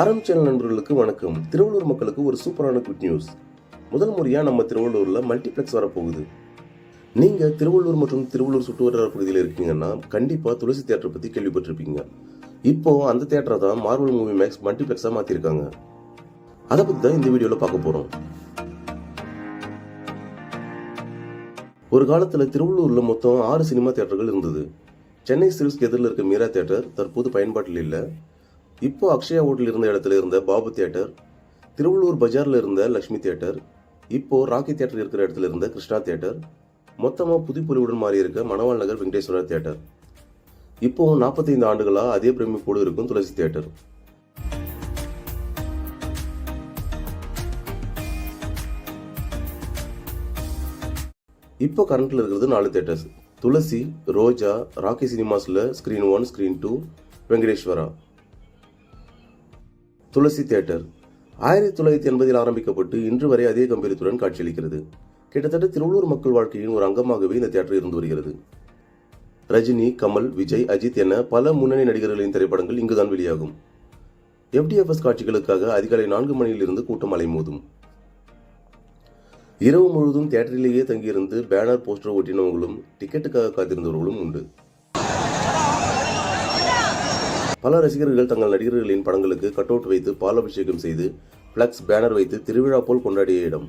ஆரம் சேனல் நண்பர்களுக்கு வணக்கம். திருவள்ளூர் மக்களுக்கு ஒரு சூப்பரான குட் நியூஸ். முதல் முறையாக நம்ம திருவள்ளூரில் மல்டிப்ளெக்ஸ் வரப்போகுது. நீங்கள் திருவள்ளூர் மற்றும் திருவள்ளூர் சுற்றுவட்டார பகுதியில் இருக்கீங்கன்னா கண்டிப்பாக துளசி தேட்டரை பற்றி கேள்விப்பட்டிருப்பீங்க. இப்போ அந்த தேட்டரை தான் மார்வல் மூவி மேக்ஸ் மல்டிப்ளெக்ஸாக மாற்றிருக்காங்க அதை பற்றி தான் இந்த வீடியோவில் பார்க்க போகிறோம் ஒரு காலத்தில் திருவள்ளூரில் மொத்தம் ஆறு சினிமா தேட்டர்கள் இருந்தது. சென்னை சில்ஸ்க்கு எதிரில் இருக்க மீரா தேட்டர் தற்போது பயன்பாட்டில் இல்லை. இப்போ அக்ஷயா ஹோட்டல் இருந்த இடத்துல இருந்த பாபு தியேட்டர் திருவள்ளூர் பஜாரில் இருந்த லக்ஷ்மி தியேட்டர் இப்போ ராக்கி தியேட்டர் இருக்கிற இடத்துல இருந்த கிருஷ்ணா தியேட்டர் மொத்தமாக புதுப்பொலிவுடன் மாறி இருக்க மணவாள் நகர் வெங்கடேஸ்வரர் தியேட்டர். இப்போ நாற்பத்தைந்து ஆண்டுகளாக அதே பிரமிப்போடு இருக்கும் துளசி தியேட்டர். இப்போ கரண்ட்ல இருக்கிறது நாலு theatres Thulasi Roja Rakki சினிமாஸ்ல screen one screen two Venkateswara. Thulasi theatre. ஆயிரத்தி தொள்ளாயிரத்தி எண்பதில் ஆரம்பிக்கப்பட்டு இன்று வரை அதே கம்பீரத்துடன் காட்சியளிக்கிறது. கிட்டத்தட்ட திருவள்ளூர் மக்கள் வாழ்க்கையின் ஒரு அங்கமாகவே இந்த தியேட்டர் இருந்து வருகிறது. ரஜினி கமல் விஜய் அஜித் என பல முன்னணி நடிகர்களின் திரைப்படங்கள் இங்குதான் வெளியாகும். எஃப்டிஎஃப்எஸ் காட்சிகளுக்காக அதிகாலை நான்கு மணியிலிருந்து கூட்டம் அலைமோதும். இரவு முழுவதும் தியேட்டரிலேயே தங்கியிருந்து பேனர் போஸ்டர் ஒட்டினவங்களும் டிக்கெட்டுக்காக காத்திருந்தவர்களும் உண்டு. பல ரசிகர்கள் தங்கள் நடிகர்களின் படங்களுக்கு கட் அவுட் வைத்து பாலாபிஷேகம் செய்து ஃப்ளக்ஸ் பேனர் வைத்து திருவிழா போல் கொண்டாடிய இடம்.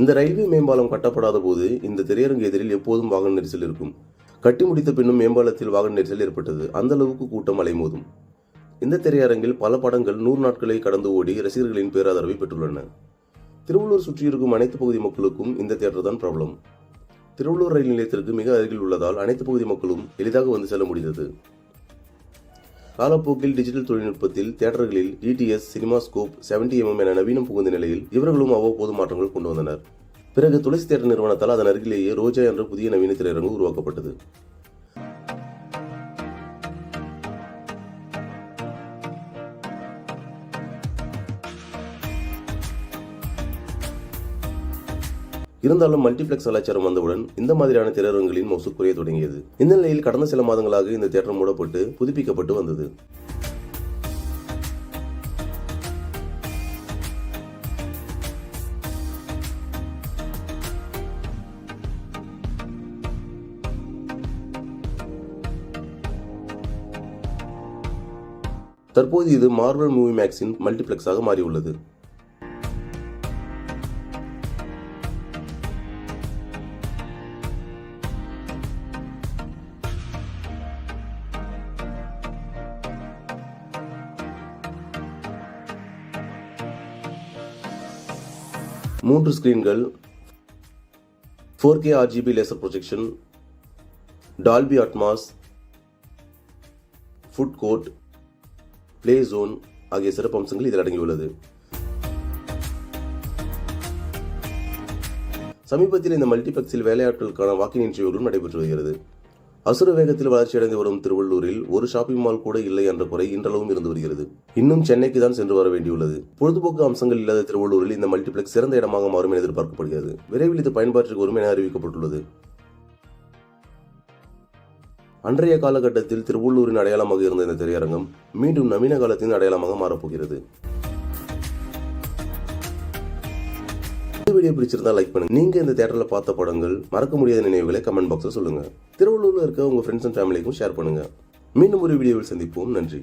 இந்த ரயில்வே மேம்பாலம் கட்டப்படாத போது இந்த திரையரங்கு எதிரில் எப்போதும் வாகன நெரிசல் இருக்கும். கட்டி முடித்த பின்னும் மேம்பாலத்தில் வாகன நெரிசல் ஏற்பட்டது. அந்த அளவுக்கு கூட்டம் அலைமோதும். இந்த திரையரங்கில் பல படங்கள் நூறு நாட்களை கடந்து ஓடி ரசிகர்களின் பேராதரவை பெற்றுள்ளன. திருவள்ளூர் சுற்றியிருக்கும் அனைத்து பகுதி மக்களுக்கும் இந்த தியேட்டர் தான் ப்ராப்ளம் திருவள்ளூர் ரயில் நிலையத்திற்கு மிக அருகில் உள்ளதால் அனைத்து பகுதி மக்களும் எளிதாக வந்து செல்ல முடிந்தது. காலப்போக்கில் டிஜிட்டல் தொழில்நுட்பத்தில் தியேட்டர்களில் டிடிஎஸ் சினிமாஸ்கோப் செவன்டி எம்எம் என நவீனம் புகுந்த நிலையில் இவர்களும் அவ்வப்போது மாற்றங்கள் கொண்டு வந்தனர். பிறகு துளசி தியேட்டர் நிறுவனத்தால் அதன் அருகிலேயே ரோஜா என்ற புதிய நவீன திரையரங்கு உருவாக்கப்பட்டது. இருந்தாலும் மல்டிபிளெக்ஸ் கலாச்சாரம் வந்தவுடன் இந்த மாதிரியான திரையரங்குகளின் மோசு குறைய தொடங்கியது. இந்த நிலையில் கடந்த சில மாதங்களாக இந்த தேட்டர் மூடப்பட்டு புதுப்பிக்கப்பட்டு வந்தது. தற்போது இது மார்வல் மூவி மேக்ஸின் மல்டிபிளெக்ஸாக மாறியுள்ளது. மூன்று ஸ்க்ரீன்கள் four K RGB laser projection Dolby Atmos food court play zone ஆகிய சிறப்பம்சங்கள் இதில் அடங்கியுள்ளது. சமீபத்தில் இந்த மல்டிபெக்ஸில் வேலையாட்களுக்கான வாக்கிங் இன்டர்வியூகளும் நடைபெற்று வருகிறது. அசுர வேகத்தில் வளர்ச்சியடைந்து வரும் திருவள்ளூரில் ஒரு ஷாப்பிங் மால் கூட இல்லை என்ற குறை இன்றளவும் இருந்து வருகிறது. இன்னும் சென்னைக்கு தான் சென்று வர வேண்டியுள்ளது. பொழுதுபோக்கு அம்சங்கள் இல்லாத திருவள்ளூரில் இந்த மல்டிபிளெக்ஸ் சிறந்த இடமாக மாறும் என எதிர்பார்க்கப்படுகிறது. விரைவில் இது பயன்பாட்டிற்கு வரும் என அறிவிக்கப்பட்டுள்ளது. அன்றைய காலகட்டத்தில் திருவள்ளூரின் அடையாளமாக இருந்த இந்த திரையரங்கம் மீண்டும் நவீன காலத்தின் அடையாளமாக மாறப்போகிறது. இந்த வீடியோ பிடிச்சிருந்தா லைக் பண்ணுங்க. நீங்க இந்த தியேட்டர்ல பார்த்த படங்கள் மறக்க முடியாத நினைவுகளை கமெண்ட் பாக்ஸ்ல சொல்லுங்க. திருவள்ளூர்ல இருக்க உங்க ஃப்ரெண்ட்ஸ் அண்ட் ஃபேமிலிக்கும் ஷேர் பண்ணுங்க. மீண்டும் ஒரு வீடியோவில் சந்திப்போம். நன்றி.